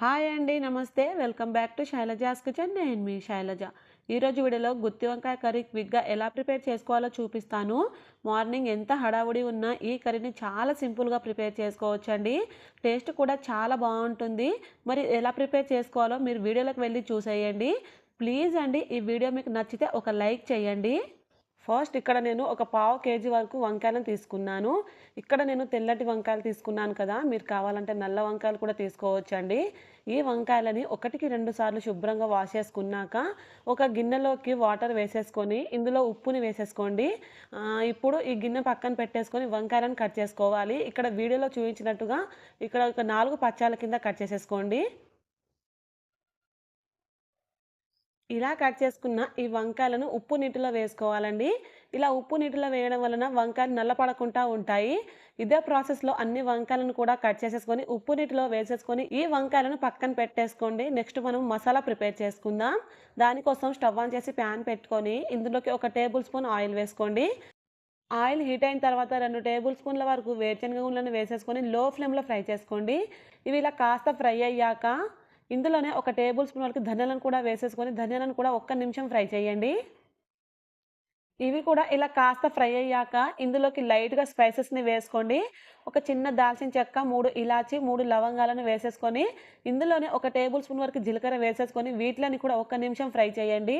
Hi అండి నమస్తే. Welcome back to Shailaja's kitchen. నేను మీ శైలజ. ఈరోజు వీడియోలో గుత్తి వంకాయ కర్రీ క్విక్గా ఎలా ప్రిపేర్ చేసుకోవాలో చూపిస్తాను. మార్నింగ్ ఎంత హడావుడి ఉన్నా ఈ కర్రీని చాలా సింపుల్గా ప్రిపేర్ చేసుకోవచ్చండి. టేస్ట్ కూడా చాలా బాగుంటుంది. మరి ఎలా ప్రిపేర్ చేసుకోవాలో మీరు వీడియోలోకి వెళ్ళి చూసేయండి. ప్లీజ్ అండి ఈ వీడియో మీకు నచ్చితే ఒక లైక్ చేయండి. ఫస్ట్ ఇక్కడ నేను ఒక పావు కేజీ వరకు వంకాయలను తీసుకున్నాను. ఇక్కడ నేను తెల్లటి వంకాయలు తీసుకున్నాను కదా. మీరు కావాలంటే నల్ల వంకాయలు కూడా తీసుకోవచ్చండి. ఈ వంకాయలని ఒకటికి రెండు సార్లు శుభ్రంగా వాష్ చేసుకున్నాక ఒక గిన్నెలోకి వాటర్ వేసేసుకొని ఇందులో ఉప్పుని వేసేసుకోండి. ఇప్పుడు ఈ గిన్నె పక్కన పెట్టేసుకొని వంకాయలను కట్ చేసుకోవాలి. ఇక్కడ వీడియోలో చూపించినట్టుగా ఇక్కడ ఒక నాలుగు పచ్చాల కింద కట్ చేసేసుకోండి. ఇలా కట్ చేసుకున్న ఈ వంకాయలను ఉప్పు నీటిలో వేసుకోవాలండి. ఇలా ఉప్పు నీటిలో వేయడం వలన వంకాయలు నల్లపడకుండా ఉంటాయి. ఇదే ప్రాసెస్లో అన్ని వంకాయలను కూడా కట్ చేసేసుకొని ఉప్పు నీటిలో వేసేసుకొని ఈ వంకాయలను పక్కన పెట్టేసుకోండి. నెక్స్ట్ మనం మసాలా ప్రిపేర్ చేసుకుందాం. దానికోసం స్టవ్ ఆన్ చేసి ప్యాన్ పెట్టుకొని ఇందులోకి ఒక టేబుల్ స్పూన్ ఆయిల్ వేసుకోండి. ఆయిల్ హీట్ అయిన తర్వాత రెండు టేబుల్ స్పూన్ల వరకు వేరుశనగ గుళ్ళను వేసేసుకొని లో ఫ్లేమ్లో ఫ్రై చేసుకోండి. ఇవి ఇలా కాస్త ఫ్రై అయ్యాక ఇందులోనే ఒక టేబుల్ స్పూన్ వరకు ధనియాలను కూడా వేసేసుకొని ధనియాలను కూడా ఒక్క నిమిషం ఫ్రై చేయండి. ఇవి కూడా ఇలా కాస్త ఫ్రై అయ్యాక ఇందులోకి లైట్గా స్పైసెస్ని వేసుకోండి. ఒక చిన్న దాల్చిన చెక్క మూడు ఇలాచి మూడు లవంగాలను వేసేసుకొని ఇందులోనే ఒక టేబుల్ స్పూన్ వరకు జీలకర్ర వేసేసుకొని వీటిలని కూడా ఒక్క నిమిషం ఫ్రై చేయండి.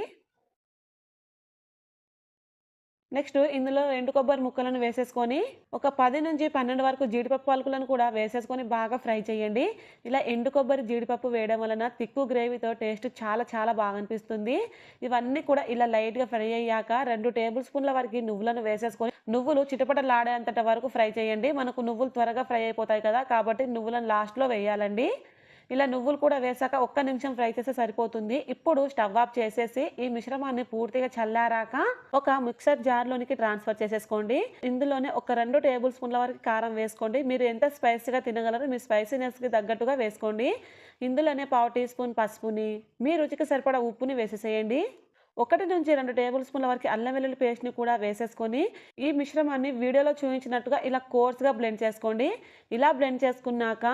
నెక్స్ట్ ఇందులో ఎండు కొబ్బరి ముక్కలను వేసేసుకొని ఒక పది నుంచి పన్నెండు వరకు జీడిపప్పు పలుకులను కూడా వేసేసుకొని బాగా ఫ్రై చేయండి. ఇలా ఎండు కొబ్బరి జీడిపప్పు వేయడం వలన తిక్కు గ్రేవీతో టేస్ట్ చాలా చాలా బాగా అనిపిస్తుంది. ఇవన్నీ కూడా ఇలా లైట్గా ఫ్రై అయ్యాక రెండు టేబుల్ స్పూన్ల వరకు నువ్వులను వేసేసుకొని నువ్వులు చిటపటలాడేంతట వరకు ఫ్రై చేయండి. మనకు నువ్వులు త్వరగా ఫ్రై అయిపోతాయి కదా కాబట్టి నువ్వులను లాస్ట్లో వేయాలండి. ఇలా నువ్వులు కూడా వేసాక ఒక్క నిమిషం ఫ్రై చేస్తే సరిపోతుంది. ఇప్పుడు స్టవ్ ఆఫ్ చేసేసి ఈ మిశ్రమాన్ని పూర్తిగా చల్లారాక ఒక మిక్సర్ జార్లోనికి ట్రాన్స్ఫర్ చేసేసుకోండి. ఇందులోనే ఒక రెండు టేబుల్ స్పూన్ల వరకు కారం వేసుకోండి. మీరు ఎంత స్పైసీగా తినగలరో మీ స్పైసీనెస్కి తగ్గట్టుగా వేసుకోండి. ఇందులోనే పావు టీ స్పూన్ పసుపుని మీ రుచికి సరిపడా ఉప్పుని వేసేసేయండి. ఒకటి నుంచి రెండు టేబుల్ స్పూన్ల వరకు అల్లం వెల్లుల్లి పేస్ట్ని కూడా వేసేసుకొని ఈ మిశ్రమాన్ని వీడియోలో చూపించినట్టుగా ఇలా కోర్స్గా బ్లెండ్ చేసుకోండి. ఇలా బ్లెండ్ చేసుకున్నాక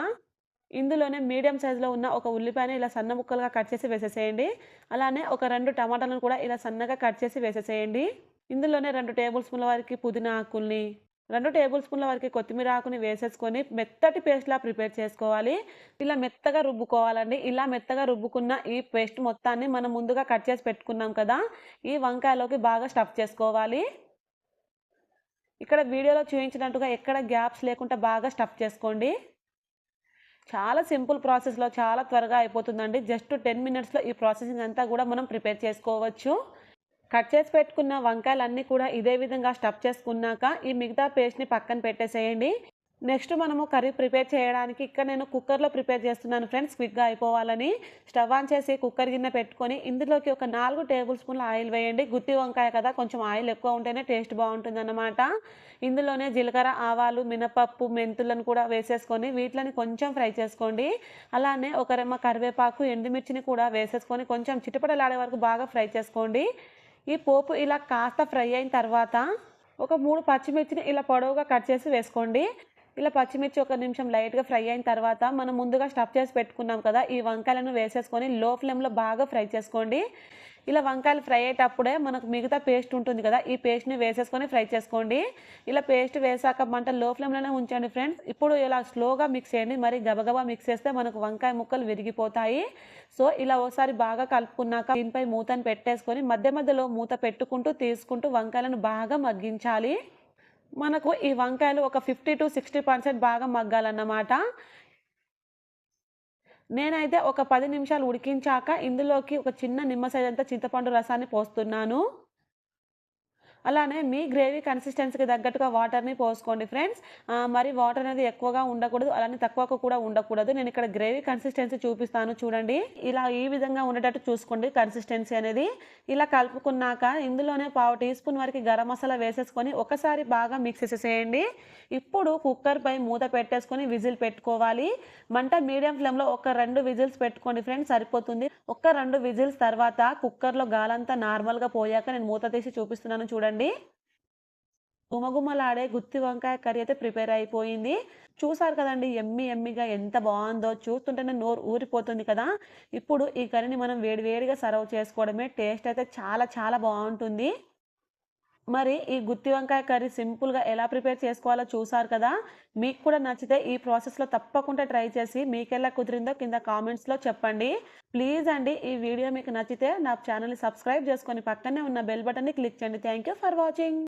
ఇందులోనే మీడియం సైజులో ఉన్న ఒక ఉల్లిపాయని ఇలా సన్న ముక్కలుగా కట్ చేసి వేసేసేయండి. అలానే ఒక రెండు టమాటాలను కూడా ఇలా సన్నగా కట్ చేసి వేసేసేయండి. ఇందులోనే రెండు టేబుల్ స్పూన్ల వరకు పుదీనా ఆకుల్ని రెండు టేబుల్ స్పూన్ల వరకు కొత్తిమీర ఆకుని వేసేసుకొని మెత్తటి పేస్ట్లా ప్రిపేర్ చేసుకోవాలి. ఇలా మెత్తగా రుబ్బుకోవాలండి. ఇలా మెత్తగా రుబ్బుకున్న ఈ పేస్ట్ మొత్తాన్ని మనం ముందుగా కట్ చేసి పెట్టుకున్నాం కదా ఈ వంకాయలోకి బాగా స్టఫ్ చేసుకోవాలి. ఇక్కడ వీడియోలో చూపించినట్టుగా ఎక్కడ గ్యాప్స్ లేకుండా బాగా స్టఫ్ చేసుకోండి. చాలా సింపుల్ ప్రాసెస్లో చాలా త్వరగా అయిపోతుందండి. జస్ట్ టెన్ మినిట్స్లో ఈ ప్రాసెసింగ్ అంతా కూడా మనం ప్రిపేర్ చేసుకోవచ్చు. కట్ చేసి పెట్టుకున్న వంకాయలన్నీ కూడా ఇదే విధంగా స్టఫ్ చేసుకున్నాక ఈ మిగతా పేస్ట్ని పక్కన పెట్టేసేయండి. నెక్స్ట్ మనము కర్రీ ప్రిపేర్ చేయడానికి ఇక్కడ నేను కుక్కర్లో ప్రిపేర్ చేస్తున్నాను ఫ్రెండ్స్ క్విక్గా అయిపోవాలని. స్టవ్ ఆన్ చేసి కుక్కర్ గిన్నె పెట్టుకొని ఇందులోకి ఒక నాలుగు టేబుల్ స్పూన్ల ఆయిల్ వేయండి. గుత్తి వంకాయ కదా కొంచెం ఆయిల్ ఎక్కువ ఉంటేనే టేస్ట్ బాగుంటుంది అన్నమాట ఇందులోనే జీలకర్ర ఆవాలు మినపప్పు మెంతులను కూడా వేసేసుకొని వీటిని కొంచెం ఫ్రై చేసుకోండి. అలానే ఒక రెమ్మ కరివేపాకు ఎండుమిర్చిని కూడా వేసేసుకొని కొంచెం చిటపడలాడే వరకు బాగా ఫ్రై చేసుకోండి. ఈ పోపు ఇలా కాస్త ఫ్రై అయిన తర్వాత ఒక మూడు పచ్చిమిర్చిని ఇలా పొడవుగా కట్ చేసి వేసుకోండి. ఇలా పచ్చిమిర్చి ఒక నిమిషం లైట్గా ఫ్రై అయిన తర్వాత మనం ముందుగా స్టఫ్ చేసి పెట్టుకున్నాం కదా ఈ వంకాయలను వేసేసుకొని లో ఫ్లేమ్లో బాగా ఫ్రై చేసుకోండి. ఇలా వంకాయలు ఫ్రై అయ్యేటప్పుడే మనకు మిగతా పేస్ట్ ఉంటుంది కదా ఈ పేస్ట్ని వేసేసుకొని ఫ్రై చేసుకోండి. ఇలా పేస్ట్ వేసాక మంట లో ఫ్లేమ్లోనే ఉంచండి ఫ్రెండ్స్. ఇప్పుడు ఇలా స్లోగా మిక్స్ చేయండి మరి గబగబా మిక్స్ చేస్తే మనకు వంకాయ ముక్కలు విరిగిపోతాయి. సో ఇలా ఒకసారి బాగా కలుపుకున్నాక దీనిపై మూతను పెట్టేసుకొని మధ్య మధ్యలో మూత పెట్టుకుంటూ తీసుకుంటూ వంకాయలను బాగా మగ్గించాలి. మనకు ఈ వంకాయలు ఒక ఫిఫ్టీ టు సిక్స్టీ పర్సెంట్ బాగా మగ్గాలన్నమాట. నేనైతే ఒక పది నిమిషాలు ఉడికించాక ఇందులోకి ఒక చిన్న నిమ్మ సైజ్ అంతా చింతపండు రసాన్ని పోస్తున్నాను. అలానే మీ గ్రేవీ కన్సిస్టెన్సీకి తగ్గట్టుగా వాటర్ని పోసుకోండి ఫ్రెండ్స్ మరి వాటర్ అనేది ఎక్కువగా ఉండకూడదు అలానే తక్కువగా కూడా ఉండకూడదు. నేను ఇక్కడ గ్రేవీ కన్సిస్టెన్సీ చూపిస్తాను చూడండి. ఇలా ఈ విధంగా ఉండేటట్టు చూసుకోండి కన్సిస్టెన్సీ అనేది. ఇలా కలుపుకున్నాక ఇందులోనే పావు టీ స్పూన్ వరకు గరం మసాలా వేసేసుకొని ఒకసారి బాగా మిక్స్ చేసేసేయండి. ఇప్పుడు కుక్కర్పై మూత పెట్టేసుకొని విజిల్ పెట్టుకోవాలి. మంట మీడియం ఫ్లేమ్లో ఒక రెండు విజిల్స్ పెట్టుకోండి ఫ్రెండ్స్ సరిపోతుంది. ఒక్క రెండు విజిల్స్ తర్వాత కుక్కర్లో గాలంతా నార్మల్గా పోయాక నేను మూత తీసి చూపిస్తున్నాను చూడండి. గుమగుమలాడే గుత్తి వంకాయ కర్రీ అయితే ప్రిపేర్ అయిపోయింది. చూసారు కదండి ఎమ్మి ఎమ్మిగా ఎంత బాగుందో. చూస్తుంటేనే నోరు ఊరిపోతుంది కదా. ఇప్పుడు ఈ కర్రీని మనం వేడివేడిగా సర్వ్ చేసుకోవడమే. టేస్ట్ అయితే చాలా చాలా బాగుంటుంది. మరి ఈ గుత్తి వంకాయ కర్రీ సింపుల్గా ఎలా ప్రిపేర్ చేసుకోవాలో చూసారు కదా? మీకు కూడా నచ్చితే ఈ ప్రాసెస్లో తప్పకుండా ట్రై చేసి మీకెలా కుదిరిందో కింద కామెంట్స్లో చెప్పండి. ప్లీజ్ అండి ఈ వీడియో మీకు నచ్చితే నా ఛానల్ని సబ్స్క్రైబ్ చేసుకొని పక్కనే ఉన్న బెల్ బటన్ని క్లిక్ చేయండి. Thank you for watching.